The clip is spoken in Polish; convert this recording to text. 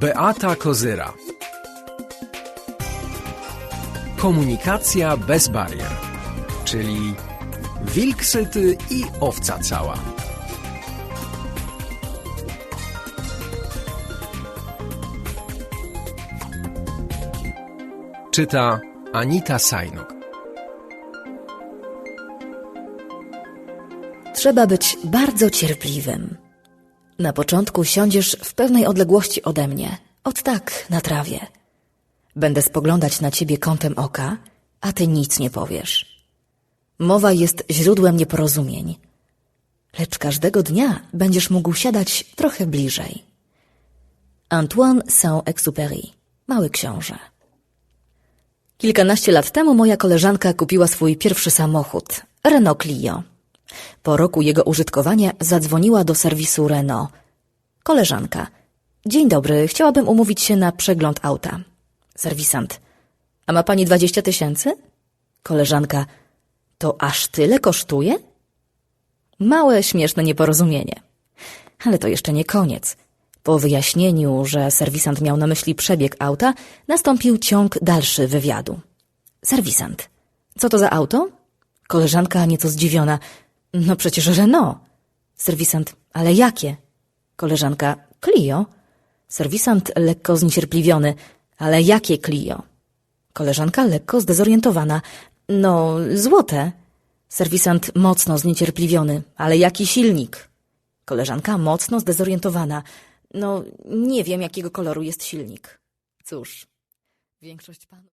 Beata Kozyra. Komunikacja bez barier, czyli wilk syty i owca cała. Czyta Anita Sajnok. Trzeba być bardzo cierpliwym. Na początku siądziesz w pewnej odległości ode mnie, od tak, na trawie. Będę spoglądać na ciebie kątem oka, a ty nic nie powiesz. Mowa jest źródłem nieporozumień. Lecz każdego dnia będziesz mógł siadać trochę bliżej. Antoine Saint-Exupéry, Mały Książę. Kilkanaście lat temu moja koleżanka kupiła swój pierwszy samochód, Renault Clio. Po roku jego użytkowania zadzwoniła do serwisu Renault. Koleżanka. Dzień dobry, chciałabym umówić się na przegląd auta. Serwisant. A ma pani 20 tysięcy? Koleżanka. To aż tyle kosztuje? Małe, śmieszne nieporozumienie. Ale to jeszcze nie koniec. Po wyjaśnieniu, że serwisant miał na myśli przebieg auta, nastąpił ciąg dalszy wywiadu. Serwisant. Co to za auto? Koleżanka nieco zdziwiona. No przecież Renault. Serwisant. Ale jakie? Koleżanka. Clio. Serwisant lekko zniecierpliwiony. Ale jakie Clio? Koleżanka lekko zdezorientowana. No, złote. Serwisant mocno zniecierpliwiony. Ale jaki silnik? Koleżanka mocno zdezorientowana. No, nie wiem, jakiego koloru jest silnik. Cóż, większość panów.